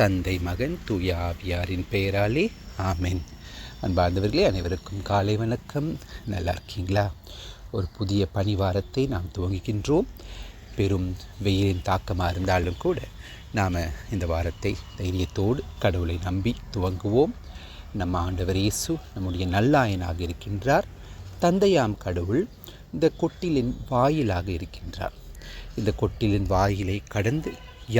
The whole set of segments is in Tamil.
தந்தை மகன் தூய ஆவியாரின் பெயராலே ஆமேன். அன்பார்ந்தவர்களே அனைவருக்கும் காலை வணக்கம். நல்லா இருக்கீங்களா? ஒரு புதிய பனிவாரத்தை நாம் துவங்குகின்றோம். பெரும் வெயிலின் தாக்கமாக இருந்தாலும் கூட நாம் இந்த வாரத்தை தைரியத்தோடு கடவுளை நம்பி துவங்குவோம். நம்ம ஆண்டவர் இயேசு நம்முடைய நல்லாயனாக இருக்கின்றார். தந்தையாம் கடவுள் இந்த கொட்டிலின் வாயிலாக இருக்கின்றார். இந்த கொட்டிலின் வாயிலை கடந்து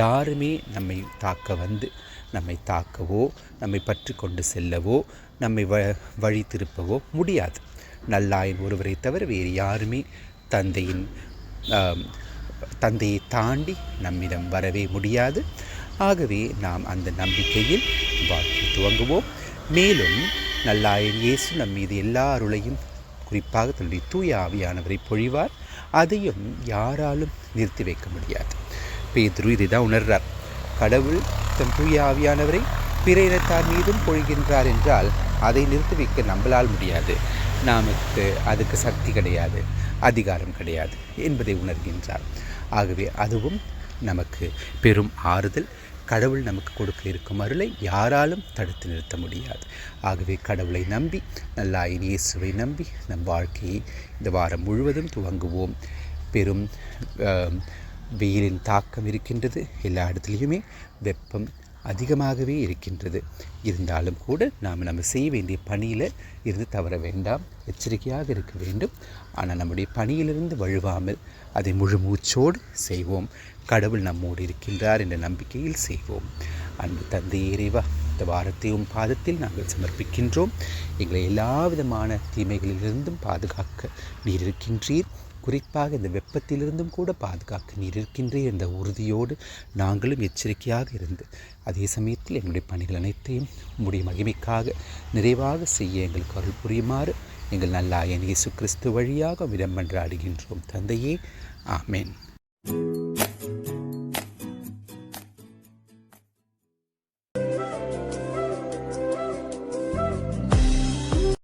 யாருமே நம்மை தாக்க வந்து நம்மை தாக்கவோ நம்மை பற்றி கொண்டு செல்லவோ நம்மை வ வழி திருப்பவோ முடியாது. நல்லாயின் ஒருவரை தவிர வேறு யாருமே தந்தையின் தந்தையை தாண்டி நம்மிடம் வரவே முடியாது. ஆகவே நாம் அந்த நம்பிக்கையில் வாழ்க்கை துவங்குவோம். மேலும் நல்லாயின் இயேசு நம் மீது எல்லா அருளையும் குறிப்பாக தன்னுடைய தூய ஆவியானவரை பொழிவார் அதையும் யாராலும் நிறுத்தி வைக்க முடியாது. பேதுரு இதை தான் உணர்றார். கடவுள் தன் தூய ஆவியானவரை பிற இனத்தார் மீதும் பொழிகின்றார் என்றால் அதை நிறுத்தி வைக்க நம்மளால் முடியாது. நமக்கு அதுக்கு சக்தி கிடையாது அதிகாரம் கிடையாது என்பதை உணர்கின்றார். ஆகவே அதுவும் நமக்கு பெரும் ஆறுதல். கடவுள் நமக்கு கொடுக்க இருக்கும் அருளை யாராலும் தடுத்து நிறுத்த முடியாது. ஆகவே கடவுளை நம்பி நல்லாயின் இயேசுவை நம்பி நம் வாழ்க்கையை இந்த வாரம் முழுவதும் துவங்குவோம். பெரும் வெயிலின் தாக்கம் இருக்கின்றது. எல்லா இடத்துலையுமே வெப்பம் அதிகமாகவே இருக்கின்றது. இருந்தாலும் கூட நாம் நம்ம செய்ய வேண்டிய பணியில் இருந்து தவற வேண்டாம். எச்சரிக்கையாக இருக்க வேண்டும். ஆனால் நம்முடைய பணியிலிருந்து வழுவாமல் அதை முழு மூச்சோடு செய்வோம். கடவுள் நம்மோடு இருக்கின்றார் என்ற நம்பிக்கையில் செய்வோம். அன்பு தந்தை இறைவா இந்த வாரத்தையும் பாதத்தில் நாங்கள் சமர்ப்பிக்கின்றோம். எங்களை எல்லா விதமான தீமைகளிலிருந்தும் பாதுகாக்க நீர் இருக்கின்றீர். குறிப்பாக இந்த வெப்பத்திலிருந்தும் கூட பாதுகாக்க நீர் இருக்கின்றீர் என்ற உறுதியோடு நாங்களும் எச்சரிக்கையாக இருந்து அதே சமயத்தில் எங்களுடைய பணிகள் அனைத்தையும் உங்களுடைய மகிமைக்காக நிறைவாக செய்ய எங்களுக்கு அருள் புரியுமாறு எங்கள் நல்லாயன் இயேசு கிறிஸ்து வழியாக விடம் மன்றாடுகின்றோம் தந்தையே ஆமேன்.